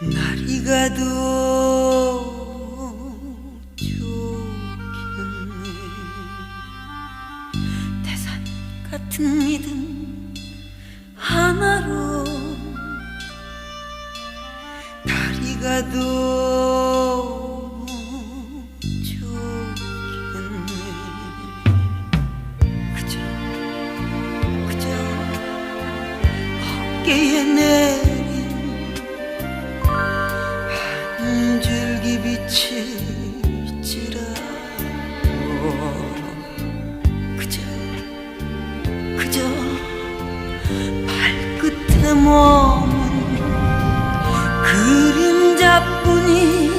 날이 가도 좋겠네 믿음 하나로 달이 가도 좋겠네 그저 그저 어깨에 내 한 줄기 빛일지라도. 그저 그저 발끝에 머문 그림자뿐일지라